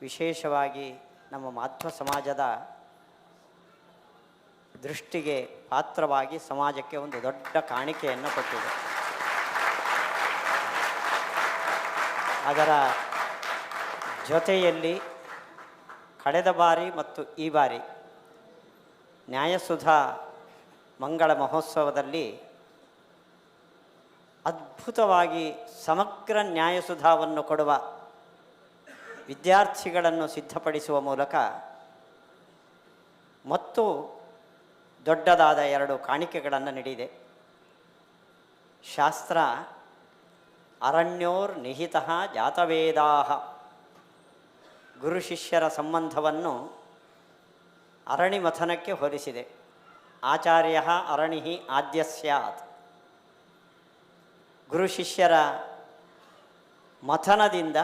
ವಿಶೇಷವಾಗಿ ನಮ್ಮ ಮಾಧ್ವ ಸಮಾಜದ ದೃಷ್ಟಿಗೆ ಪಾತ್ರವಾಗಿ ಸಮಾಜಕ್ಕೆ ಒಂದು ದೊಡ್ಡ ಕಾಣಿಕೆಯನ್ನು ಕೊಟ್ಟಿದೆ. ಅದರ ಜೊತೆಯಲ್ಲಿ ಕಳೆದ ಬಾರಿ ಮತ್ತು ಈ ಬಾರಿ ನ್ಯಾಯಸುಧಾ ಮಂಗಳ ಮಹೋತ್ಸವದಲ್ಲಿ ಅದ್ಭುತವಾಗಿ ಸಮಗ್ರ ನ್ಯಾಯಸುಧಾವನ್ನು ಕೊಡುವ ವಿದ್ಯಾರ್ಥಿಗಳನ್ನು ಸಿದ್ಧಪಡಿಸುವ ಮೂಲಕ ಮತ್ತು ದೊಡ್ಡದಾದ ಎರಡು ಕಾಣಿಕೆಗಳನ್ನು ನೀಡಿದೆ. ಶಾಸ್ತ್ರ, ಅರಣ್ಯೋರ್ ನಿಹಿತ ಜಾತವೇದಾ ಗುರು ಶಿಷ್ಯರ ಸಂಬಂಧವನ್ನು ಅರಣಿಮಥನಕ್ಕೆ ಹೋಲಿಸಿದೆ. ಆಚಾರ್ಯ ಅರಣಿ ಆದ್ಯ ಸ್ಯಾತ್. ಗುರು ಶಿಷ್ಯರ ಮಥನದಿಂದ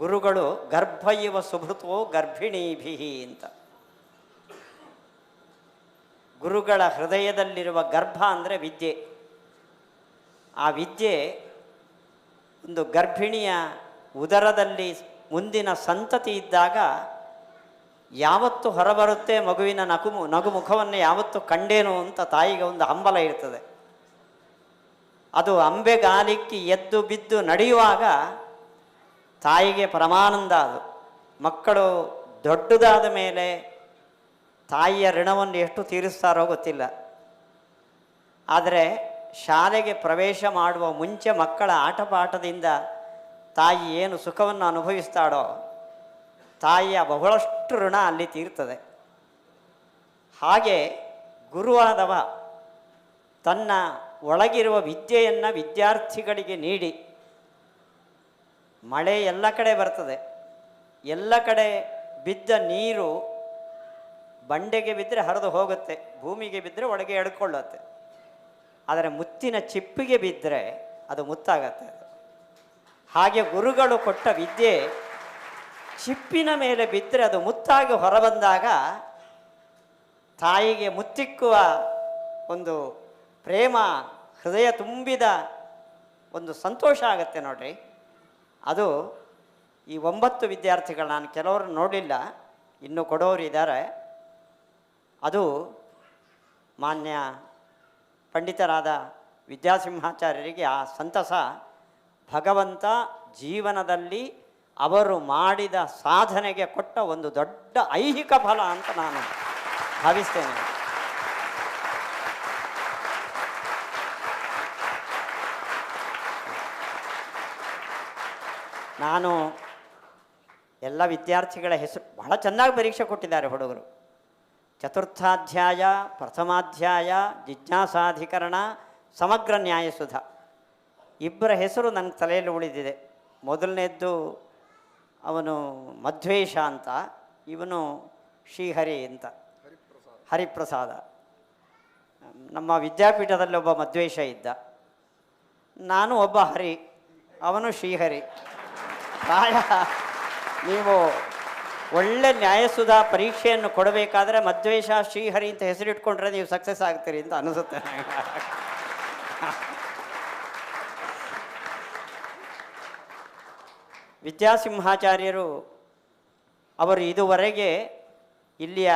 ಗುರುಗಳು ಗರ್ಭ ಇವ ಸುಭೃತೋ ಗರ್ಭಿಣೀಭಿ ಅಂತ. ಗುರುಗಳ ಹೃದಯದಲ್ಲಿರುವ ಗರ್ಭ ಅಂದರೆ ವಿದ್ಯೆ. ಆ ವಿದ್ಯೆ ಒಂದು ಗರ್ಭಿಣಿಯ ಉದರದಲ್ಲಿ ಮುಂದಿನ ಸಂತತಿ ಇದ್ದಾಗ ಯಾವತ್ತು ಹೊರಬರುತ್ತೆ ಮಗುವಿನ ನಗು ನಗು ಮುಖವನ್ನು ಯಾವತ್ತು ಕಂಡೇನು ಅಂತ ತಾಯಿಗೆ ಒಂದು ಹಂಬಲ ಇರ್ತದೆ. ಅದು ಅಂಬೆಗಾಲಿಕ್ಕಿ ಎದ್ದು ಬಿದ್ದು ನಡೆಯುವಾಗ ತಾಯಿಗೆ ಪರಮಾನಂದ ಅದು. ಮಕ್ಕಳು ದೊಡ್ಡದಾದ ಮೇಲೆ ತಾಯಿಯ ಋಣವನ್ನು ಎಷ್ಟು ತೀರಿಸ್ತಾರೋ ಗೊತ್ತಿಲ್ಲ. ಆದರೆ ಶಾಲೆಗೆ ಪ್ರವೇಶ ಮಾಡುವ ಮುಂಚೆ ಮಕ್ಕಳ ಆಟಪಾಠದಿಂದ ತಾಯಿ ಏನು ಸುಖವನ್ನು ಅನುಭವಿಸ್ತಾಳೋ ತಾಯಿಯ ಬಹಳಷ್ಟು ಋಣ ಅಲ್ಲಿ ತೀರ್ತದೆ. ಹಾಗೆ ಗುರುವಾದವ ತನ್ನ ಒಳಗಿರುವ ವಿದ್ಯೆಯನ್ನು ವಿದ್ಯಾರ್ಥಿಗಳಿಗೆ ನೀಡಿ ಮಳೆ ಎಲ್ಲ ಕಡೆ ಬರ್ತದೆ. ಎಲ್ಲ ಕಡೆ ಬಿದ್ದ ನೀರು ಬಂಡೆಗೆ ಬಿದ್ದರೆ ಹರಿದು ಹೋಗುತ್ತೆ, ಭೂಮಿಗೆ ಬಿದ್ದರೆ ಒಳಗೆ ಎಡ್ಕೊಳ್ಳುತ್ತೆ ಆದರೆ ಮುತ್ತಿನ ಚಿಪ್ಪಿಗೆ ಬಿದ್ದರೆ ಅದು ಮುತ್ತಾಗತ್ತೆ. ಹಾಗೆ ಗುರುಗಳು ಕೊಟ್ಟ ವಿದ್ಯೆ ಚಿಪ್ಪಿನ ಮೇಲೆ ಬಿದ್ದರೆ ಅದು ಮುತ್ತಾಗಿ ಹೊರಬಂದಾಗ ತಾಯಿಗೆ ಮುತ್ತಿಕ್ಕುವ ಒಂದು ಪ್ರೇಮ, ಹೃದಯ ತುಂಬಿದ ಒಂದು ಸಂತೋಷ ಆಗುತ್ತೆ ನೋಡ್ರಿ. ಅದು ಈ ಒಂಬತ್ತು ವಿದ್ಯಾರ್ಥಿಗಳು ನಾನು ಕೆಲವರು ನೋಡಲಿಲ್ಲ, ಇನ್ನೂ ಕೊಡೋರು ಇದ್ದಾರೆ. ಅದು ಮಾನ್ಯ ಪಂಡಿತರಾದ ವಿದ್ಯಾಸಿಂಹಾಚಾರ್ಯರಿಗೆ ಆ ಸಂತಸ. ಭಗವಂತ ಜೀವನದಲ್ಲಿ ಅವರು ಮಾಡಿದ ಸಾಧನೆಗೆ ಕೊಟ್ಟ ಒಂದು ದೊಡ್ಡ ಐಹಿಕ ಫಲ ಅಂತ ನಾನು ಭಾವಿಸ್ತೇನೆ. ನಾನು ಎಲ್ಲ ವಿದ್ಯಾರ್ಥಿಗಳ ಹೆಸರು ಬಹಳ ಚೆನ್ನಾಗಿ ಪರೀಕ್ಷೆ ಕೊಟ್ಟಿದ್ದಾರೆ ಹುಡುಗರು. ಚತುರ್ಥಾಧ್ಯಾಯ, ಪ್ರಥಮಾಧ್ಯಾಯ, ಜಿಜ್ಞಾಸಾಧಿಕರಣ, ಸಮಗ್ರ ನ್ಯಾಯಸುಧ ಇಬ್ಬರ ಹೆಸರು ನನ್ನ ತಲೆಯಲ್ಲಿ ಉಳಿದಿದೆ. ಮೊದಲನೇದ್ದು ಅವನು ಮಧ್ವೇಶ ಅಂತ, ಇವನು ಶ್ರೀಹರಿ ಅಂತ. ಹರಿಪ್ರಸಾದ. ನಮ್ಮ ವಿದ್ಯಾಪೀಠದಲ್ಲಿ ಒಬ್ಬ ಮಧ್ವೇಶ ಇದ್ದ. ನಾನು ಒಬ್ಬ ಹರಿ, ಅವನು ಶ್ರೀಹರಿ. ಪ್ರಾಯ ನೀವು ಒಳ್ಳೆ ನ್ಯಾಯಸುಧಾ ಪರೀಕ್ಷೆಯನ್ನು ಕೊಡಬೇಕಾದ್ರೆ ಮಧ್ವೇಶ ಶ್ರೀಹರಿ ಅಂತ ಹೆಸರಿಟ್ಕೊಂಡ್ರೆ ನೀವು ಸಕ್ಸಸ್ ಆಗ್ತೀರಿ ಅಂತ ಅನಿಸುತ್ತೆ ವಿದ್ಯಾಸಿಂಹಾಚಾರ್ಯರು ಅವರು ಇದುವರೆಗೆ ಇಲ್ಲಿಯ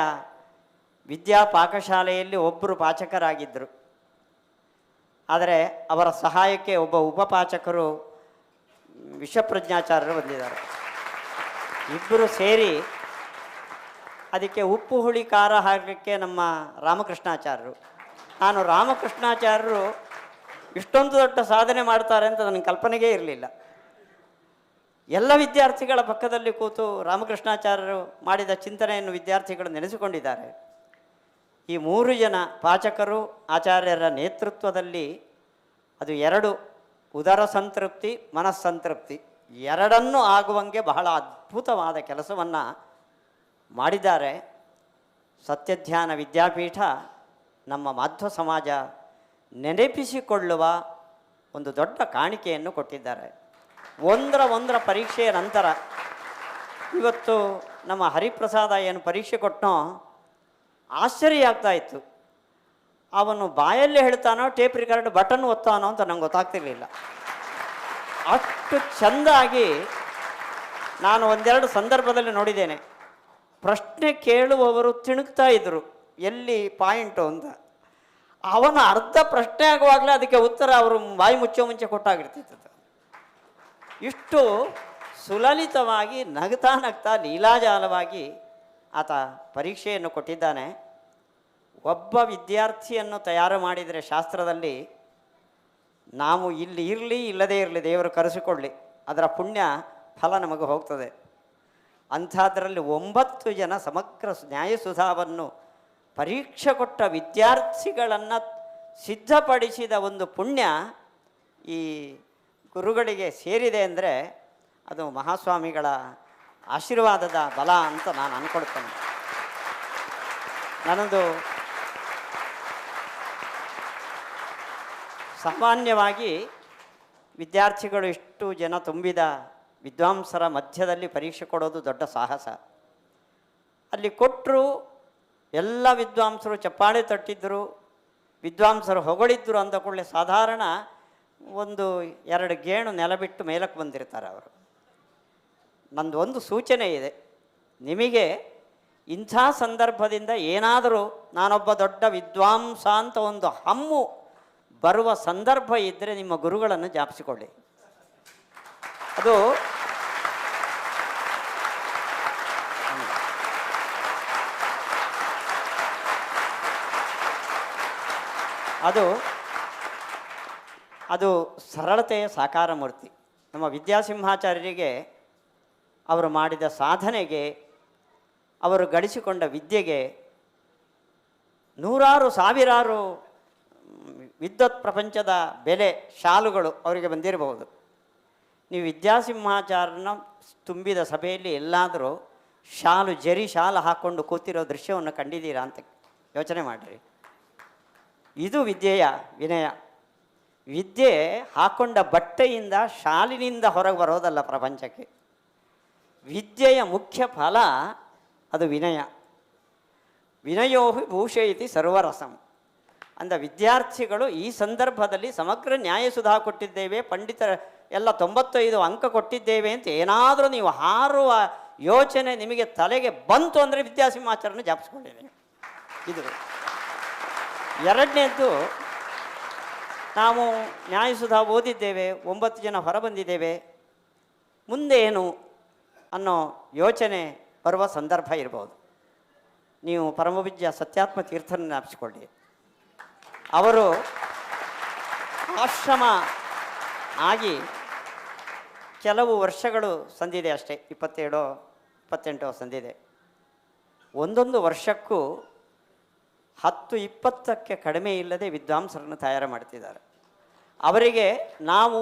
ವಿದ್ಯಾ ಪಾಕಶಾಲೆಯಲ್ಲಿ ಒಬ್ಬರು ಪಾಚಕರಾಗಿದ್ದರು. ಆದರೆ ಅವರ ಸಹಾಯಕ್ಕೆ ಒಬ್ಬ ಉಪಪಾಚಕರು ವಿಷಪ್ರಜ್ಞಾಚಾರ್ಯರು ಬಂದಿದ್ದಾರೆ. ಇಬ್ಬರು ಸೇರಿ ಅದಕ್ಕೆ ಉಪ್ಪು ಹುಳಿ, ಖಾರ ಹಾಕಲಿಕ್ಕೆ ನಮ್ಮ ರಾಮಕೃಷ್ಣಾಚಾರ್ಯರು. ನಾನು ರಾಮಕೃಷ್ಣಾಚಾರ್ಯರು ಇಷ್ಟೊಂದು ದೊಡ್ಡ ಸಾಧನೆ ಮಾಡ್ತಾರೆ ಅಂತ ನನ್ನ ಕಲ್ಪನೆಗೇ ಇರಲಿಲ್ಲ. ಎಲ್ಲ ವಿದ್ಯಾರ್ಥಿಗಳ ಪಕ್ಕದಲ್ಲಿ ಕೂತು ರಾಮಕೃಷ್ಣಾಚಾರ್ಯರು ಮಾಡಿದ ಚಿಂತನೆಯನ್ನು ವಿದ್ಯಾರ್ಥಿಗಳು ನೆನೆಸಿಕೊಂಡಿದ್ದಾರೆ. ಈ ಮೂರು ಜನ ಪಾಚಕರು, ಆಚಾರ್ಯರ ನೇತೃತ್ವದಲ್ಲಿ ಅದು ಎರಡು ಉದರ ಸಂತೃಪ್ತಿ, ಮನಸ್ಸಂತೃಪ್ತಿ ಎರಡನ್ನೂ ಆಗುವಂಗೆ ಬಹಳ ಅದ್ಭುತವಾದ ಕೆಲಸವನ್ನು ಮಾಡಿದ್ದಾರೆ. ಸತ್ಯಧ್ಯಾನ ವಿದ್ಯಾಪೀಠ ನಮ್ಮ ಮಾಧ್ವ ಸಮಾಜ ನೆನಪಿಸಿಕೊಳ್ಳುವ ಒಂದು ದೊಡ್ಡ ಕಾಣಿಕೆಯನ್ನು ಕೊಟ್ಟಿದ್ದಾರೆ. ಒಂದರ ಒಂದರ ಪರೀಕ್ಷೆಯ ನಂತರ ಇವತ್ತು ನಮ್ಮ ಹರಿಪ್ರಸಾದ ಏನು ಪರೀಕ್ಷೆ ಕೊಟ್ಟನೋ ಆಶ್ಚರ್ಯ ಆಗ್ತಾ ಇತ್ತು. ಅವನು ಬಾಯಲ್ಲಿ ಹೇಳ್ತಾನೋ, ಟೇಪ್ ರಿಕಾರ್ಡ್ ಬಟನ್ ಒತ್ತಾನೋ ಅಂತ ನಂಗೆ ಗೊತ್ತಾಗ್ತಿರ್ಲಿಲ್ಲ. ಅಷ್ಟು ಚೆಂದಾಗಿ ನಾನು ಒಂದೆರಡು ಸಂದರ್ಭದಲ್ಲಿ ನೋಡಿದ್ದೇನೆ. ಪ್ರಶ್ನೆ ಕೇಳುವವರು ತಿಣುಕ್ತಾ ಇದ್ರು, ಎಲ್ಲಿ ಪಾಯಿಂಟು ಅಂತ. ಅವನ ಅರ್ಧ ಪ್ರಶ್ನೆ ಆಗುವಾಗಲೇ ಅದಕ್ಕೆ ಉತ್ತರ ಅವರು ಬಾಯಿ ಮುಚ್ಚೋ ಮುಂಚೆ ಕೊಟ್ಟಾಗಿರ್ತಿತ್ತು. ಇಷ್ಟು ಸುಲಲಿತವಾಗಿ ನಗ್ತಾ ನಗ್ತಾ ಲೀಲಾಜಾಲವಾಗಿ ಆತ ಪರೀಕ್ಷೆಯನ್ನು ಕೊಟ್ಟಿದ್ದಾನೆ. ಒಬ್ಬ ವಿದ್ಯಾರ್ಥಿಯನ್ನು ತಯಾರು ಮಾಡಿದರೆ ಶಾಸ್ತ್ರದಲ್ಲಿ ನಾವು ಇಲ್ಲಿ ಇರಲಿ, ಇಲ್ಲದೇ ಇರಲಿ, ದೇವರು ಕರೆಸಿಕೊಳ್ಳಿ, ಅದರ ಪುಣ್ಯ ಫಲ ನಮಗೆ ಹೋಗ್ತದೆ. ಅಂಥದ್ರಲ್ಲಿ ಒಂಬತ್ತು ಜನ ಸಮಗ್ರ ನ್ಯಾಯಸುಧಾವನ್ನು ಪರೀಕ್ಷೆ ಕೊಟ್ಟ ವಿದ್ಯಾರ್ಥಿಗಳನ್ನು ಸಿದ್ಧಪಡಿಸಿದ ಒಂದು ಪುಣ್ಯ ಈ ಗುರುಗಳಿಗೆ ಸೇರಿದೆ ಅಂದರೆ ಅದು ಮಹಾಸ್ವಾಮಿಗಳ ಆಶೀರ್ವಾದದ ಬಲ ಅಂತ ನಾನು ಅಂದ್ಕೊಳ್ತೇನೆ ನನ್ನದು ಸಾಮಾನ್ಯವಾಗಿ ವಿದ್ಯಾರ್ಥಿಗಳು ಇಷ್ಟು ಜನ ತುಂಬಿದ ವಿದ್ವಾಂಸರ ಮಧ್ಯದಲ್ಲಿ ಪರೀಕ್ಷೆ ಕೊಡೋದು ದೊಡ್ಡ ಸಾಹಸ. ಅಲ್ಲಿ ಕೊಟ್ಟರು ಎಲ್ಲ ವಿದ್ವಾಂಸರು ಚಪ್ಪಾಳೆ ತಟ್ಟಿದ್ದರು ವಿದ್ವಾಂಸರು ಹೊಗಳಿದ್ದರು ಅಂದ ಕೂಡಲೇ ಸಾಧಾರಣ ಒಂದು ಎರಡು ಗೇಣು ನೆಲ ಬಿಟ್ಟು ಮೇಲಕ್ಕೆ ಬಂದಿರ್ತಾರೆ ಅವರು. ನಂದು ಒಂದು ಸೂಚನೆ ಇದೆ, ನಿಮಗೆ ಇಂಥ ಸಂದರ್ಭದಿಂದ ಏನಾದರೂ ನಾನೊಬ್ಬ ದೊಡ್ಡ ವಿದ್ವಾಂಸ ಅಂತ ಒಂದು ಹಮ್ಮು ಬರುವ ಸಂದರ್ಭ ಇದ್ದರೆ ನಿಮ್ಮ ಗುರುಗಳನ್ನು ಜಾಪಿಸಿಕೊಳ್ಳಿ. ಅದು ಅದು ಅದು ಸರಳತೆಯ ಸಾಕಾರ ಮೂರ್ತಿ. ನಮ್ಮ ವಿದ್ಯಾಸಿಂಹಾಚಾರ್ಯರಿಗೆ ಅವರು ಮಾಡಿದ ಸಾಧನೆಗೆ, ಅವರು ಗಳಿಸಿಕೊಂಡ ವಿದ್ಯೆಗೆ ನೂರಾರು ಸಾವಿರಾರು ವಿದ್ವತ್ ಪ್ರಪಂಚದ ಬೆಲೆ ಶಾಲುಗಳು ಅವರಿಗೆ ಬಂದಿರಬಹುದು. ನೀವು ವಿದ್ಯಾಸಿಂಹಾಚಾರ್ಯನ ತುಂಬಿದ ಸಭೆಯಲ್ಲಿ ಎಲ್ಲಾದರೂ ಶಾಲು ಜರಿ ಶಾಲು ಹಾಕ್ಕೊಂಡು ಕೂತಿರೋ ದೃಶ್ಯವನ್ನು ಕಂಡಿದ್ದೀರಾ ಅಂತ ಯೋಚನೆ ಮಾಡಿರಿ. ಇದು ವಿದ್ಯೆಯ ವಿನಯ. ವಿದ್ಯೆ ಹಾಕೊಂಡ ಬಟ್ಟೆಯಿಂದ ಶಾಲಿನಿಂದ ಹೊರಗೆ ಬರೋದಲ್ಲ ಪ್ರಪಂಚಕ್ಕೆ. ವಿದ್ಯೆಯ ಮುಖ್ಯ ಫಲ ಅದು ವಿನಯ. ವಿನಯೋ ಭೂಷಯತಿ ಸರ್ವರಸಂ. ಅಂದ ವಿದ್ಯಾರ್ಥಿಗಳು ಈ ಸಂದರ್ಭದಲ್ಲಿ ಸಮಗ್ರ ನ್ಯಾಯಸುಧಾ ಕೊಟ್ಟಿದ್ದೇವೆ ಪಂಡಿತರ ಎಲ್ಲ ತೊಂಬತ್ತೈದು ಅಂಕ ಕೊಟ್ಟಿದ್ದೇವೆ ಅಂತ ಏನಾದರೂ ನೀವು ಹಾರುವ ಯೋಚನೆ ನಿಮಗೆ ತಲೆಗೆ ಬಂತು ಅಂದರೆ ವಿದ್ಯಾಸಿಂಹಾಚಾರನ ಜಾಪಿಸ್ಕೊಂಡಿದೆ ಇದು ಎರಡನೇದ್ದು, ನಾವು ನ್ಯಾಯಸುಧಾ ಓದಿದ್ದೇವೆ, ಒಂಬತ್ತು ಜನ ಹೊರ ಬಂದಿದ್ದೇವೆ ಮುಂದೆ ಏನು ಅನ್ನೋ ಯೋಚನೆ ಬರುವ ಸಂದರ್ಭ ಇರ್ಬೋದು. ನೀವು ಪರಮವಿದ್ಯ ಸತ್ಯಾತ್ಮ ತೀರ್ಥನ ಜ್ಞಾಪಿಸಿಕೊಳ್ಳಿ. ಅವರು ಆಶ್ರಮ ಆಗಿ ಕೆಲವು ವರ್ಷಗಳು ಸಂದಿದೆ ಅಷ್ಟೇ, ಇಪ್ಪತ್ತೇಳೋ, ಇಪ್ಪತ್ತೆಂಟೋ ಸಂದಿದೆ. ಒಂದೊಂದು ವರ್ಷಕ್ಕೂ ಹತ್ತು ಇಪ್ಪತ್ತಕ್ಕೆ ಕಡಿಮೆ ಇಲ್ಲದೆ ವಿದ್ವಾಂಸರನ್ನು ತಯಾರು ಮಾಡ್ತಿದ್ದಾರೆ. ಅವರಿಗೆ ನಾವು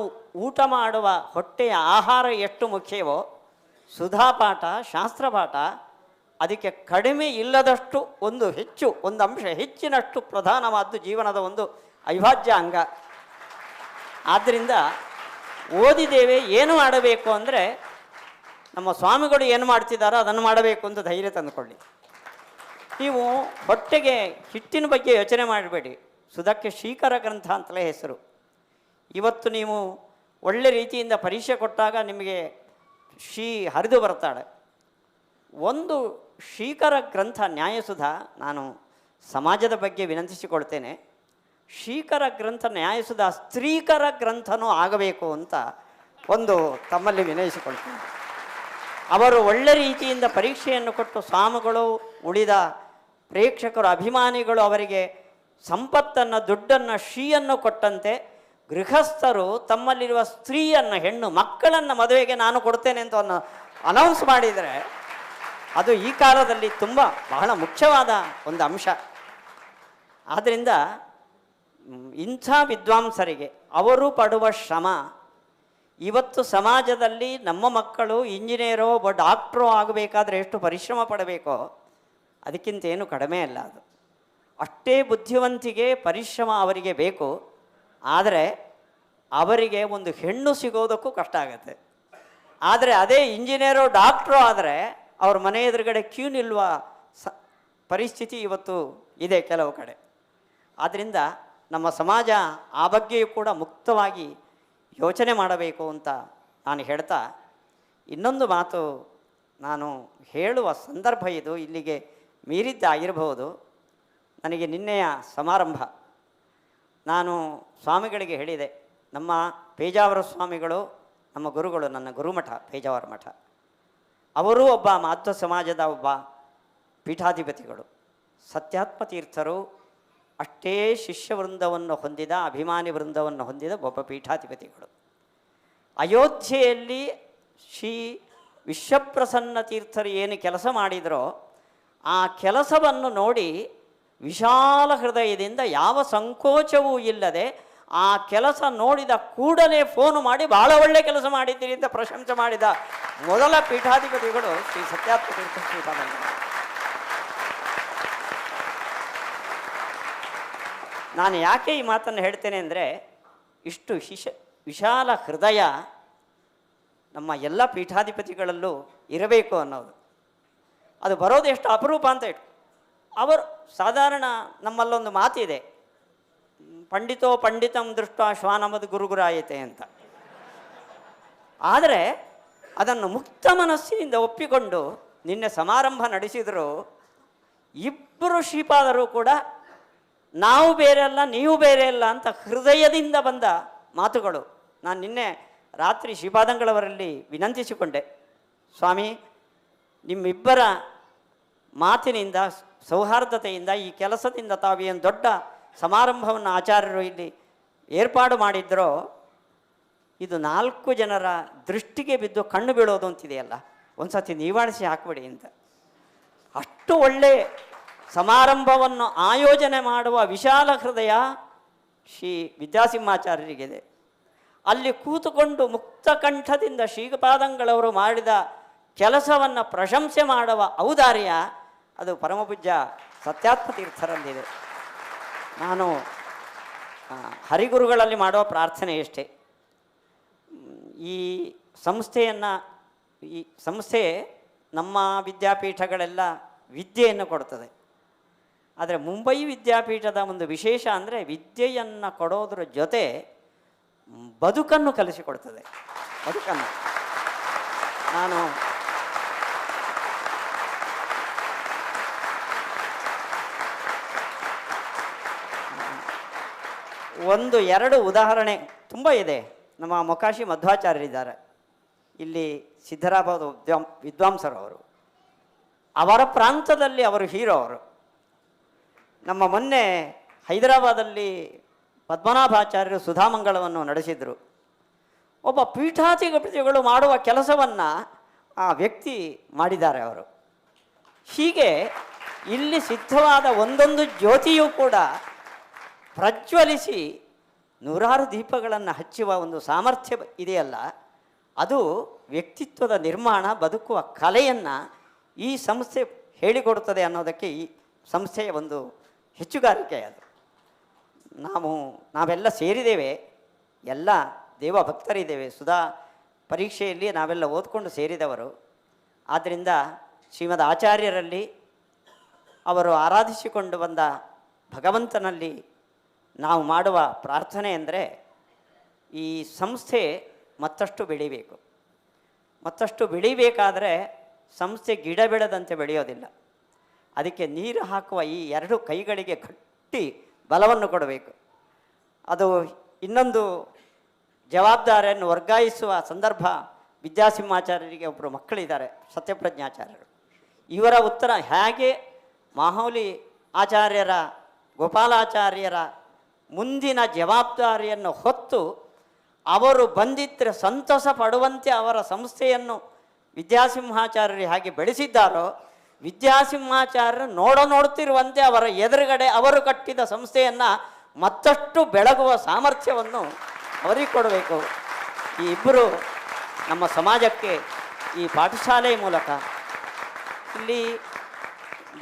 ಊಟ ಮಾಡುವ ಹೊಟ್ಟೆಯ ಆಹಾರ ಎಷ್ಟು ಮುಖ್ಯವೋ, ಸುಧಾಪಾಠ, ಶಾಸ್ತ್ರಪಾಠ ಅದಕ್ಕೆ ಕಡಿಮೆ ಇಲ್ಲದಷ್ಟು ಒಂದು ಹೆಚ್ಚು, ಒಂದು ಅಂಶ ಹೆಚ್ಚಿನಷ್ಟು ಪ್ರಧಾನವಾದ್ದು ಜೀವನದ ಒಂದು ಅವಿಭಾಜ್ಯ ಅಂಗ. ಆದ್ದರಿಂದ ಓದಿದ್ದೇವೆ, ಏನು ಮಾಡಬೇಕು ಅಂದರೆ ನಮ್ಮ ಸ್ವಾಮಿಗಳು ಏನು ಮಾಡ್ತಿದ್ದಾರೋ ಅದನ್ನು ಮಾಡಬೇಕು ಅಂತ ಧೈರ್ಯ ತಂದುಕೊಳ್ಳಿ. ನೀವು ಹೊಟ್ಟೆಗೆ ಹಿಟ್ಟಿನ ಬಗ್ಗೆ ಯೋಚನೆ ಮಾಡಬೇಡಿ. ಸುಧಕ್ಕೆ ಶೀಕರ ಗ್ರಂಥ ಅಂತಲೇ ಹೆಸರು. ಇವತ್ತು ನೀವು ಒಳ್ಳೆ ರೀತಿಯಿಂದ ಪರೀಕ್ಷೆ ಕೊಟ್ಟಾಗ ನಿಮಗೆ ಶೀ ಹರಿದು ಬರ್ತಾಳೆ ಒಂದು ಶೀಕರ ಗ್ರಂಥ ನ್ಯಾಯಸುಧ ನಾನು ಸಮಾಜದ ಬಗ್ಗೆ ವಿನಂತಿಸಿಕೊಳ್ತೇನೆ. ಶೀಕರ ಗ್ರಂಥ ನ್ಯಾಯಸುಧ ಸ್ತ್ರೀಕರ ಗ್ರಂಥನೂ ಆಗಬೇಕು ಅಂತ ಒಂದು ತಮ್ಮಲ್ಲಿ ವಿನಯಿಸಿಕೊಳ್ತೇನೆ ಅವರು ಒಳ್ಳೆ ರೀತಿಯಿಂದ ಪರೀಕ್ಷೆಯನ್ನು ಕೊಟ್ಟು ಸ್ವಾಮಿಗಳು ಉಳಿದ ಪ್ರೇಕ್ಷಕರು, ಅಭಿಮಾನಿಗಳು ಅವರಿಗೆ ಸಂಪತ್ತನ್ನು, ದುಡ್ಡನ್ನು, ಶ್ರೀಯನ್ನು ಕೊಟ್ಟಂತೆ ಗೃಹಸ್ಥರು ತಮ್ಮಲ್ಲಿರುವ ಸ್ತ್ರೀಯನ್ನು, ಹೆಣ್ಣು ಮಕ್ಕಳನ್ನು ಮದುವೆಗೆ ನಾನು ಕೊಡ್ತೇನೆ ಅಂತ ಅನ್ನು ಅನೌನ್ಸ್ ಮಾಡಿದರೆ ಅದು ಈ ಕಾಲದಲ್ಲಿ ತುಂಬ ಬಹಳ ಮುಖ್ಯವಾದ ಒಂದು ಅಂಶ. ಆದ್ದರಿಂದ ಇಂಥ ವಿದ್ವಾಂಸರಿಗೆ ಅವರು ಪಡುವ ಶ್ರಮ, ಇವತ್ತು ಸಮಾಜದಲ್ಲಿ ನಮ್ಮ ಮಕ್ಕಳು ಇಂಜಿನಿಯರೋ ಒಬ್ಬ ಡಾಕ್ಟ್ರೋ ಆಗಬೇಕಾದ್ರೆ ಎಷ್ಟು ಪರಿಶ್ರಮ ಪಡಬೇಕೋ, ಅದಕ್ಕಿಂತ ಏನು ಕಡಿಮೆ ಅಲ್ಲ ಅದು. ಅಷ್ಟೇ ಬುದ್ಧಿವಂತಿಗೆ ಪರಿಶ್ರಮ ಅವರಿಗೆ ಬೇಕು, ಆದರೆ ಅವರಿಗೆ ಒಂದು ಹೆಣ್ಣು ಸಿಗೋದಕ್ಕೂ ಕಷ್ಟ ಆಗುತ್ತೆ. ಆದರೆ ಅದೇ ಇಂಜಿನಿಯರೋ ಡಾಕ್ಟ್ರೋ ಆದರೆ ಅವ್ರ ಮನೆ ಎದುರುಗಡೆ ಕ್ಯೂ ನಿಲ್ಲುವ ಸ ಪರಿಸ್ಥಿತಿ ಇವತ್ತು ಇದೆ ಕೆಲವು ಕಡೆ. ಆದ್ದರಿಂದ ನಮ್ಮ ಸಮಾಜ ಆ ಬಗ್ಗೆಯೂ ಕೂಡ ಮುಕ್ತವಾಗಿ ಯೋಚನೆ ಮಾಡಬೇಕು ಅಂತ ನಾನು ಹೇಳ್ತಾ, ಇನ್ನೊಂದು ಮಾತು ನಾನು ಹೇಳುವ ಸಂದರ್ಭ ಇದು, ಇಲ್ಲಿಗೆ ಮೀರಿದ್ದಾಗಿರಬಹುದು ನನಗೆ ನಿನ್ನೆಯ ಸಮಾರಂಭ. ನಾನು ಸ್ವಾಮಿಗಳಿಗೆ ಹೇಳಿದೆ, ನಮ್ಮ ಪೇಜಾವರ ಸ್ವಾಮಿಗಳು, ನಮ್ಮ ಗುರುಗಳು ನನ್ನ ಗುರುಮಠ, ಪೇಜಾವರ ಮಠ. ಅವರೂ ಒಬ್ಬ ಮಾಧ್ವ ಸಮಾಜದ ಒಬ್ಬ ಪೀಠಾಧಿಪತಿಗಳು. ಸತ್ಯಾತ್ಮ ತೀರ್ಥರು ಅಷ್ಟೇ ಶಿಷ್ಯ ವೃಂದವನ್ನು ಹೊಂದಿದ, ಅಭಿಮಾನಿ ವೃಂದವನ್ನು ಹೊಂದಿದ ಒಬ್ಬ ಪೀಠಾಧಿಪತಿಗಳು. ಅಯೋಧ್ಯೆಯಲ್ಲಿ ಶ್ರೀ ವಿಶ್ವಪ್ರಸನ್ನ ತೀರ್ಥರು ಏನು ಕೆಲಸ ಮಾಡಿದರೋ, ಆ ಕೆಲಸವನ್ನು ನೋಡಿ ವಿಶಾಲ ಹೃದಯದಿಂದ ಯಾವ ಸಂಕೋಚವೂ ಇಲ್ಲದೆ ಆ ಕೆಲಸ ನೋಡಿದ ಕೂಡಲೇ ಫೋನು ಮಾಡಿ ಬಹಳ ಒಳ್ಳೆ ಕೆಲಸ ಮಾಡಿದ್ದೀರಿ ಅಂತ ಪ್ರಶಂಸೆ ಮಾಡಿದ ಮೊದಲ ಪೀಠಾಧಿಪತಿಗಳು ಶ್ರೀ ಸತ್ಯಾತ್ಮ ತೀರ್ಥ ನಾನು ಯಾಕೆ ಈ ಮಾತನ್ನು ಹೇಳ್ತೇನೆ ಅಂದರೆ, ಇಷ್ಟು ಶಿಶ, ವಿಶಾಲ ಹೃದಯ ನಮ್ಮ ಎಲ್ಲ ಪೀಠಾಧಿಪತಿಗಳಲ್ಲೂ ಇರಬೇಕು ಅನ್ನೋದು. ಅದು ಬರೋದು ಎಷ್ಟು ಅಪರೂಪ ಅಂತ ಇಟ್ಟು ಅವರು ಸಾಧಾರಣ ನಮ್ಮಲ್ಲೊಂದು ಮಾತಿದೆ. ಪಂಡಿತೋ ಪಂಡಿತಂ ದೃಷ್ಟ ಶ್ವಾನಮದ್ ಗುರುಗುರಾಯತೆ ಅಂತ. ಆದರೆ ಅದನ್ನು ಮುಕ್ತ ಮನಸ್ಸಿನಿಂದ ಒಪ್ಪಿಕೊಂಡು ನಿನ್ನೆ ಸಮಾರಂಭ ನಡೆಸಿದರು ಇಬ್ಬರು ಶ್ರೀಪಾದರು ಕೂಡ ನಾವು ಬೇರೆ ಅಲ್ಲ, ನೀವು ಬೇರೆ ಅಲ್ಲ ಅಂತ ಹೃದಯದಿಂದ ಬಂದ ಮಾತುಗಳು. ನಾನು ನಿನ್ನೆ ರಾತ್ರಿ ಶ್ರೀಪಾದಂಗಳವರಲ್ಲಿ ವಿನಂತಿಸಿಕೊಂಡೆ, ಸ್ವಾಮಿ, ನಿಮ್ಮಿಬ್ಬರ ಮಾತಿನಿಂದ, ಸೌಹಾರ್ದತೆಯಿಂದ, ಈ ಕೆಲಸದಿಂದ ತಾವೇನು ದೊಡ್ಡ ಸಮಾರಂಭವನ್ನು ಆಚಾರ್ಯರು ಇಲ್ಲಿ ಏರ್ಪಾಡು ಮಾಡಿದ್ರೋ, ಇದು ನಾಲ್ಕು ಜನರ ದೃಷ್ಟಿಗೆ ಬಿದ್ದು ಕಣ್ಣು ಬೀಳೋದು ಅಂತಿದೆಯಲ್ಲ ಒಂದು ಸತಿ ನೀವಾಣಿಸಿ ಹಾಕ್ಬಿಡಿ ಅಂತ. ಅಷ್ಟು ಒಳ್ಳೆ ಸಮಾರಂಭವನ್ನು ಆಯೋಜನೆ ಮಾಡುವ ವಿಶಾಲ ಹೃದಯ ಶ್ರೀ ವಿದ್ಯಾಸಿಂಹಾಚಾರ್ಯರಿಗಿದೆ ಅಲ್ಲಿ ಕೂತುಕೊಂಡು ಮುಕ್ತ ಕಂಠದಿಂದ ಶ್ರೀಪಾದಂಗಳವರು ಮಾಡಿದ ಕೆಲಸವನ್ನು ಪ್ರಶಂಸೆ ಮಾಡುವ ಔದಾರ್ಯ ಅದು ಪರಮಪೂಜ್ಯ ಸತ್ಯಾತ್ಮ ತೀರ್ಥರಲ್ಲಿದೆ ನಾನು ಹರಿಗುರುಗಳಲ್ಲಿ ಮಾಡುವ ಪ್ರಾರ್ಥನೆ ಇಷ್ಟೇ ಈ ಸಂಸ್ಥೆಯನ್ನು, ಈ ಸಂಸ್ಥೆ ನಮ್ಮ ವಿದ್ಯಾಪೀಠಗಳೆಲ್ಲ ವಿದ್ಯೆಯನ್ನು ಕೊಡ್ತದೆ ಆದರೆ ಮುಂಬೈ ವಿದ್ಯಾಪೀಠದ ಒಂದು ವಿಶೇಷ ಅಂದರೆ ವಿದ್ಯೆಯನ್ನು ಕೊಡೋದ್ರ ಜೊತೆ ಬದುಕನ್ನು ಕಲಿಸಿಕೊಡ್ತದೆ. ಬದುಕನ್ನು. ನಾನು ಒಂದು ಎರಡು ಉದಾಹರಣೆ ತುಂಬ ಇದೆ. ನಮ್ಮ ಮೊಕಾಶಿ ಮಧ್ವಾಚಾರ್ಯರಿದ್ದಾರೆ. ಇಲ್ಲಿ ಸಿದ್ದರಾಬಾದ್ ವಿದ್ವಾಂ ಅವರು. ಅವರ ಪ್ರಾಂತದಲ್ಲಿ ಅವರು ಹೀರೋ ಅವರು. ನಮ್ಮ ಮೊನ್ನೆ ಹೈದರಾಬಾದಲ್ಲಿ ಪದ್ಮನಾಭಾಚಾರ್ಯರು ಸುಧಾಮಂಗಳವನ್ನು ನಡೆಸಿದರು. ಒಬ್ಬ ಪೀಠಾಧಿಪತಿಗಳು ಮಾಡುವ ಕೆಲಸವನ್ನು ಆ ವ್ಯಕ್ತಿ ಮಾಡಿದ್ದಾರೆ ಅವರು. ಹೀಗೆ ಇಲ್ಲಿ ಸಿದ್ಧವಾದ ಒಂದೊಂದು ಜ್ಯೋತಿಯೂ ಕೂಡ ಪ್ರಜ್ವಲಿಸಿ ನೂರಾರು ದೀಪಗಳನ್ನು ಹಚ್ಚುವ ಒಂದು ಸಾಮರ್ಥ್ಯ ಇದೆಯಲ್ಲ, ಅದು ವ್ಯಕ್ತಿತ್ವದ ನಿರ್ಮಾಣ, ಬದುಕುವ ಕಲೆಯನ್ನು ಈ ಸಂಸ್ಥೆ ಹೇಳಿಕೊಡುತ್ತದೆ ಅನ್ನೋದಕ್ಕೆ ಈ ಸಂಸ್ಥೆಯ ಒಂದು ಹೆಚ್ಚುಗಾರಿಕೆ ಅದು. ನಾವು, ನಾವೆಲ್ಲ ಸೇರಿದ್ದೇವೆ, ಎಲ್ಲ ದೇವ ಭಕ್ತರಿದ್ದೇವೆ. ಸುಧಾ ಪರೀಕ್ಷೆಯಲ್ಲಿ ನಾವೆಲ್ಲ ಓದ್ಕೊಂಡು ಸೇರಿದವರು. ಆದ್ದರಿಂದ ಶ್ರೀಮದ್ ಆಚಾರ್ಯರಲ್ಲಿ ಅವರು ಆರಾಧಿಸಿಕೊಂಡು ಬಂದ ಭಗವಂತನಲ್ಲಿ ನಾವು ಮಾಡುವ ಪ್ರಾರ್ಥನೆ ಅಂದರೆ ಈ ಸಂಸ್ಥೆ ಮತ್ತಷ್ಟು ಬೆಳಿಬೇಕು. ಮತ್ತಷ್ಟು ಬೆಳಿಬೇಕಾದರೆ ಸಂಸ್ಥೆ ಗಿಡ ಬೆಳೆದಂತೆ ಬೆಳೆಯೋದಿಲ್ಲ. ಅದಕ್ಕೆ ನೀರು ಹಾಕುವ ಈ ಎರಡು ಕೈಗಳಿಗೆ ಗಟ್ಟಿ ಬಲವನ್ನು ಕೊಡಬೇಕು. ಅದು ಇನ್ನೊಂದು ಜವಾಬ್ದಾರಿಯನ್ನು ವರ್ಗಾಯಿಸುವ ಸಂದರ್ಭ ವಿದ್ಯಾಸಿಂಹಾಚಾರ್ಯರಿಗೆ ಒಬ್ಬರು ಮಕ್ಕಳಿದ್ದಾರೆ, ಸತ್ಯಪ್ರಜ್ಞಾಚಾರ್ಯರು. ಇವರ ಉತ್ತರ ಹೇಗೆ? ಮಾಹೌಲಿ ಆಚಾರ್ಯರ, ಗೋಪಾಲಾಚಾರ್ಯರ ಮುಂದಿನ ಜವಾಬ್ದಾರಿಯನ್ನು ಹೊತ್ತು ಅವರು ಬಂದಿದ್ದರೆ ಸಂತಸ ಪಡುವಂತೆ ಅವರ ಸಂಸ್ಥೆಯನ್ನು ವಿದ್ಯಾಸಿಂಹಾಚಾರ್ಯರು ಹಾಗೆ ಬೆಳೆಸಿದ್ದಾರೋ, ವಿದ್ಯಾಸಿಂಹಾಚಾರ್ಯರು ನೋಡ ನೋಡ್ತಿರುವಂತೆ ಅವರ ಎದುರುಗಡೆ ಅವರು ಕಟ್ಟಿದ ಸಂಸ್ಥೆಯನ್ನು ಮತ್ತಷ್ಟು ಬೆಳಗುವ ಸಾಮರ್ಥ್ಯವನ್ನು ಅವರಿಗೆ ಕೊಡಬೇಕು. ಈ ಇಬ್ಬರು ನಮ್ಮ ಸಮಾಜಕ್ಕೆ ಈ ಪಾಠಶಾಲೆಯ ಮೂಲಕ ಇಲ್ಲಿ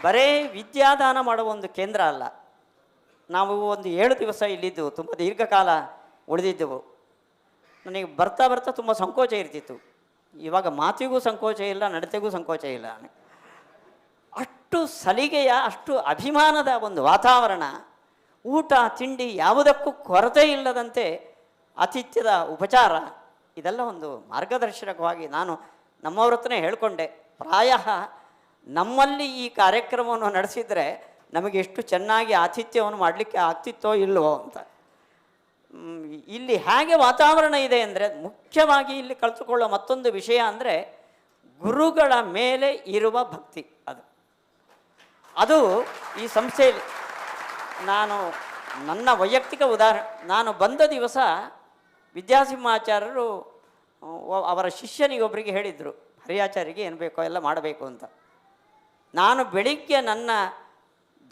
ಬರೇ ವಿದ್ಯಾದಾನ ಮಾಡುವ ಒಂದು ಕೇಂದ್ರ ಅಲ್ಲ. ನಾವು ಒಂದು ಏಳು ದಿವಸ ಇಲ್ಲಿದ್ದೆವು ತುಂಬ ದೀರ್ಘಕಾಲ ಉಳಿದಿದ್ದೆವು. ನನಗೆ ಬರ್ತಾ ಬರ್ತಾ ತುಂಬ ಸಂಕೋಚ ಇರ್ತಿತ್ತು. ಇವಾಗ ಮಾತಿಗೂ ಸಂಕೋಚ ಇಲ್ಲ, ನಡತೆಗೂ ಸಂಕೋಚ ಇಲ್ಲ. ಅಷ್ಟು ಸಲಿಗೆಯ, ಅಷ್ಟು ಅಭಿಮಾನದ ಒಂದು ವಾತಾವರಣ, ಊಟ, ತಿಂಡಿ ಯಾವುದಕ್ಕೂ ಕೊರತೆ ಇಲ್ಲದಂತೆ ಆತಿಥ್ಯದ ಉಪಚಾರ, ಇದೆಲ್ಲ ಒಂದು ಮಾರ್ಗದರ್ಶಕವಾಗಿ ನಾನು ನಮ್ಮವ್ರ ಹತ್ರನೇ ಹೇಳಿಕೊಂಡೆ. ಪ್ರಾಯ ನಮ್ಮಲ್ಲಿ ಈ ಕಾರ್ಯಕ್ರಮವನ್ನು ನಡೆಸಿದರೆ ನಮಗೆ ಎಷ್ಟು ಚೆನ್ನಾಗಿ ಆತಿಥ್ಯವನ್ನು ಮಾಡಲಿಕ್ಕೆ ಆಗ್ತಿತ್ತೋ ಇಲ್ಲವೋ ಅಂತ. ಇಲ್ಲಿ ಹೇಗೆ ವಾತಾವರಣ ಇದೆ ಅಂದರೆ ಮುಖ್ಯವಾಗಿ ಇಲ್ಲಿ ಕಲಿತುಕೊಳ್ಳೋ ಮತ್ತೊಂದು ವಿಷಯ ಅಂದರೆ ಗುರುಗಳ ಮೇಲೆ ಇರುವ ಭಕ್ತಿ ಅದು. ಅದು ಈ ಸಂಸ್ಥೆಯಲ್ಲಿ ನಾನು ನನ್ನ ವೈಯಕ್ತಿಕ ಉದಾಹರಣೆ ನಾನು ಬಂದ ದಿವಸ ವಿದ್ಯಾಸಿಂಹಾಚಾರ್ಯರು ಅವರ ಶಿಷ್ಯನಿಗೊಬ್ಬರಿಗೆ ಹೇಳಿದರು, ಹರಿಯಾಚಾರ್ಯರಿಗೆ ಏನು ಬೇಕೋ ಎಲ್ಲ ಮಾಡಬೇಕು ಅಂತ. ನಾನು ಬೆಳಿಗ್ಗೆ ನನ್ನ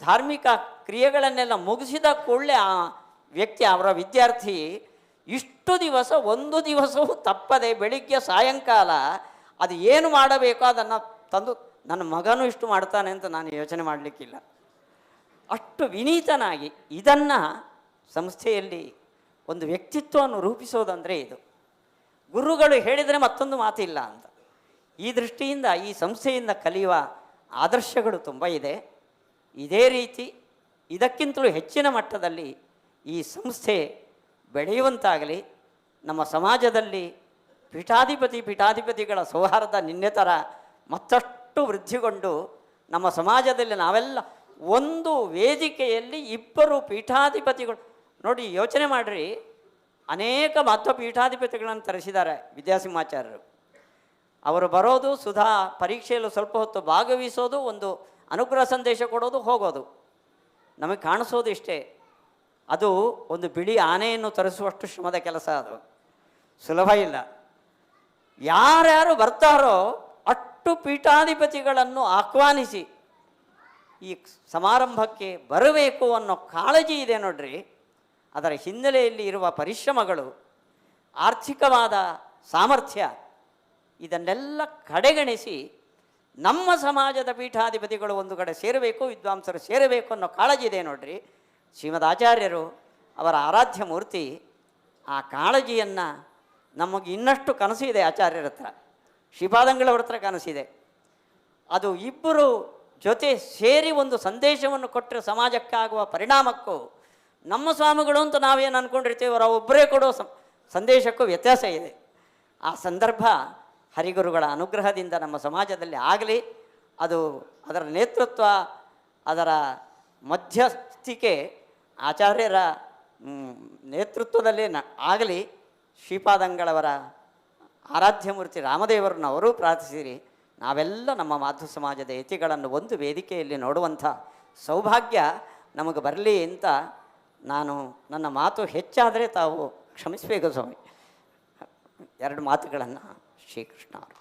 ಧಾರ್ಮಿಕ ಕ್ರಿಯೆಗಳನ್ನೆಲ್ಲ ಮುಗಿಸಿದ ಕೂಡಲೇ ಆ ವ್ಯಕ್ತಿ, ಅವರ ವಿದ್ಯಾರ್ಥಿ, ಇಷ್ಟು ದಿವಸ, ಒಂದು ದಿವಸವೂ ತಪ್ಪದೆ ಬೆಳಿಗ್ಗೆ ಸಾಯಂಕಾಲ ಅದು ಏನು ಮಾಡಬೇಕೋ ಅದನ್ನು ತಂದು, ನನ್ನ ಮಗನೂ ಇಷ್ಟು ಮಾಡ್ತಾನೆ ಅಂತ ನಾನು ಯೋಚನೆ ಮಾಡಲಿಕ್ಕಿಲ್ಲ. ಅಷ್ಟು ವಿನೀತನಾಗಿ ಇದನ್ನು ಸಂಸ್ಥೆಯಲ್ಲಿ ಒಂದು ವ್ಯಕ್ತಿತ್ವವನ್ನು ರೂಪಿಸೋದಂದರೆ ಇದು. ಗುರುಗಳು ಹೇಳಿದರೆ ಮತ್ತೊಂದು ಮಾತಿಲ್ಲ ಅಂತ. ಈ ದೃಷ್ಟಿಯಿಂದ, ಈ ಸಂಸ್ಥೆಯಿಂದ ಕಲಿಯುವ ಆದರ್ಶಗಳು ತುಂಬ ಇದೆ. ಇದೇ ರೀತಿ ಇದಕ್ಕಿಂತಲೂ ಹೆಚ್ಚಿನ ಮಟ್ಟದಲ್ಲಿ ಈ ಸಂಸ್ಥೆ ಬೆಳೆಯುವಂತಾಗಲಿ, ನಮ್ಮ ಸಮಾಜದಲ್ಲಿ ಪೀಠಾಧಿಪತಿ ಪೀಠಾಧಿಪತಿಗಳ ಸೌಹಾರ್ದ ನಿನ್ನೆತರ ಮತ್ತಷ್ಟು ವೃದ್ಧಿಗೊಂಡು ನಮ್ಮ ಸಮಾಜದಲ್ಲಿ ನಾವೆಲ್ಲ ಒಂದು ವೇದಿಕೆಯಲ್ಲಿ ಇಬ್ಬರು ಪೀಠಾಧಿಪತಿಗಳು, ನೋಡಿ ಯೋಚನೆ ಮಾಡಿರಿ, ಅನೇಕ ಮಧ್ವ ಪೀಠಾಧಿಪತಿಗಳನ್ನು ತರಿಸಿದ್ದಾರೆ ವಿದ್ಯಾಸಿಂಹಾಚಾರ್ಯರು. ಅವರು ಬರೋದು ಸುಧಾ ಪರೀಕ್ಷೆಯಲ್ಲೂ ಸ್ವಲ್ಪ ಹೊತ್ತು ಭಾಗವಹಿಸೋದು ಒಂದು ಅನುಗ್ರಹ ಸಂದೇಶ ಕೊಡೋದು, ಹೋಗೋದು. ನಮಗೆ ಕಾಣಿಸೋದು ಇಷ್ಟೇ ಅದು ಒಂದು ಬಿಳಿ ಆನೆಯನ್ನು ತರಿಸುವಷ್ಟು ಶ್ರಮದ ಕೆಲಸ ಅದು. ಸುಲಭ ಇಲ್ಲ. ಯಾರ್ಯಾರು ಬರ್ತಾರೋ ಅಷ್ಟು ಪೀಠಾಧಿಪತಿಗಳನ್ನು ಆಹ್ವಾನಿಸಿ, ಈ ಸಮಾರಂಭಕ್ಕೆ ಬರಬೇಕು ಅನ್ನೋ ಕಾಳಜಿ ಇದೆ ನೋಡ್ರಿ. ಅದರ ಹಿನ್ನೆಲೆಯಲ್ಲಿ ಇರುವ ಪರಿಶ್ರಮಗಳು, ಆರ್ಥಿಕವಾದ ಸಾಮರ್ಥ್ಯ, ಇದನ್ನೆಲ್ಲ ಕಡೆಗಣಿಸಿ ನಮ್ಮ ಸಮಾಜದ ಪೀಠಾಧಿಪತಿಗಳು ಒಂದು ಕಡೆ ಸೇರಬೇಕು, ವಿದ್ವಾಂಸರು ಸೇರಬೇಕು ಅನ್ನೋ ಕಾಳಜಿ ಇದೆ ನೋಡ್ರಿ. ಶ್ರೀಮದ್ ಆಚಾರ್ಯರು ಅವರ ಆರಾಧ್ಯ ಮೂರ್ತಿ, ಆ ಕಾಳಜಿಯನ್ನು ನಮಗೆ ಇನ್ನಷ್ಟು ಕನಸು ಇದೆ ಆಚಾರ್ಯರ ಹತ್ರ. ಶ್ರೀಪಾದಂಗಳವ್ರ ಹತ್ರ ಕನಸಿದೆ ಅದು ಇಬ್ಬರು ಜೊತೆ ಸೇರಿ ಒಂದು ಸಂದೇಶವನ್ನು ಕೊಟ್ಟರೆ ಸಮಾಜಕ್ಕಾಗುವ ಪರಿಣಾಮಕ್ಕೂ, ನಮ್ಮ ಸ್ವಾಮಿಗಳು ಅಂತ ನಾವೇನು ಅಂದ್ಕೊಂಡಿರ್ತೀವಿ ಅವರ ಒಬ್ಬರೇ ಕೊಡೋ ಸಂದೇಶಕ್ಕೂ ವ್ಯತ್ಯಾಸ ಇದೆ. ಆ ಸಂದರ್ಭ ಹರಿಗುರುಗಳ ಅನುಗ್ರಹದಿಂದ ನಮ್ಮ ಸಮಾಜದಲ್ಲಿ ಆಗಲಿ, ಅದು ಅದರ ನೇತೃತ್ವ, ಅದರ ಮಧ್ಯಸ್ಥಿಕೆ ಆಚಾರ್ಯರ ನೇತೃತ್ವದಲ್ಲಿ ನ, ಆಗಲಿ, ಶ್ರೀಪಾದಂಗಳವರ ಆರಾಧ್ಯಮೂರ್ತಿ ರಾಮದೇವರನ್ನು ಅವರೂ ಪ್ರಾರ್ಥಿಸಿರಿ. ನಾವೆಲ್ಲ ನಮ್ಮ ಮಾತೃ ಸಮಾಜದ ಯತಿಗಳನ್ನು ಒಂದು ವೇದಿಕೆಯಲ್ಲಿ ನೋಡುವಂಥ ಸೌಭಾಗ್ಯ ನಮಗೆ ಬರಲಿ ಅಂತ ನಾನು ನನ್ನ ಮಾತು ಹೆಚ್ಚಾದರೆ ತಾವು ಕ್ಷಮಿಸಬೇಕು ಸ್ವಾಮಿ. ಎರಡು ಮಾತುಗಳನ್ನು ಶ್ರೀಕೃಷ್ಣ ಅವರು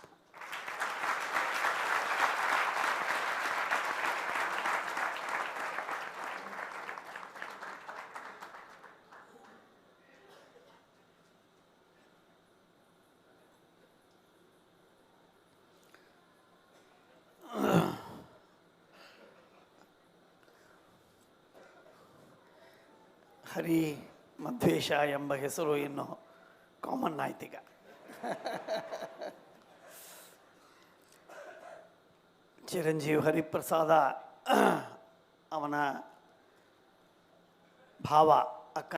ಹರಿ ಮಧ್ವೇಶ ಎಂಬ ಹೆಸರು ಇನ್ನು ಕಾಮನ್ ಆಯ್ತೀಗ ಚಿರಂಜೀವಿ ಹರಿಪ್ರಸಾದ ಅವನ ಭಾವ